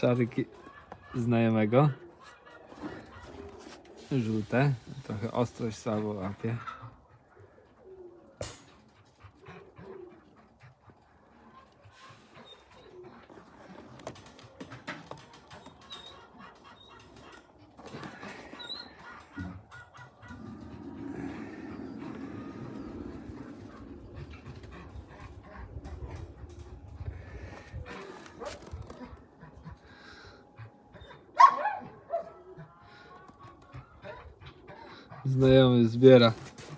Szarki znajomego. Żółte. Trochę ostrość słabo łapie. Znajomy zbiera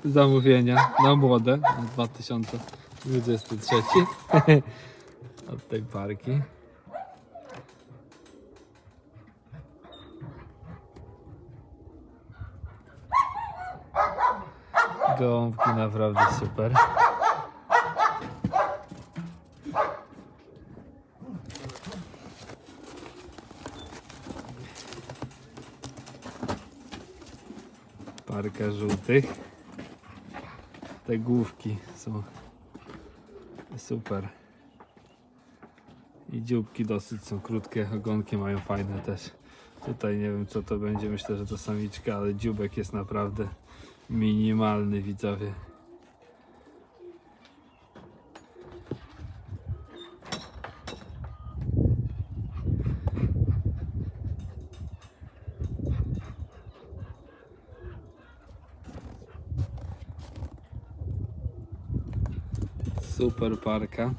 zamówienia na młode na 2023 od tej parki. Gołąbki naprawdę super. Parka żółtych. Te główki są super. I dzióbki dosyć są krótkie, ogonki mają fajne też. Tutaj nie wiem co to będzie, myślę, że to samiczka, ale dzióbek jest naprawdę minimalny widzowie. Super parka.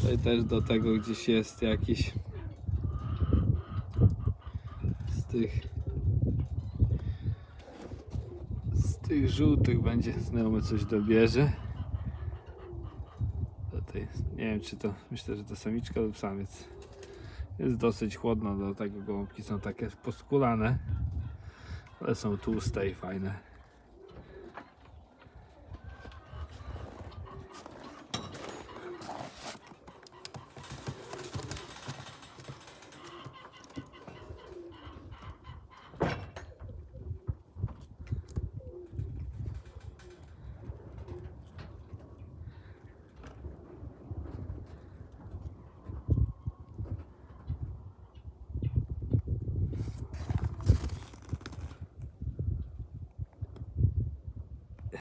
Tutaj też do tego gdzieś jest jakiś z tych z tych żółtych będzie znajomy coś dobierze. Tutaj, nie wiem czy to, myślę, że to samiczka lub samiec. Jest dosyć chłodno, do tego gołąbki są takie poskulane, ale są tłuste i fajne.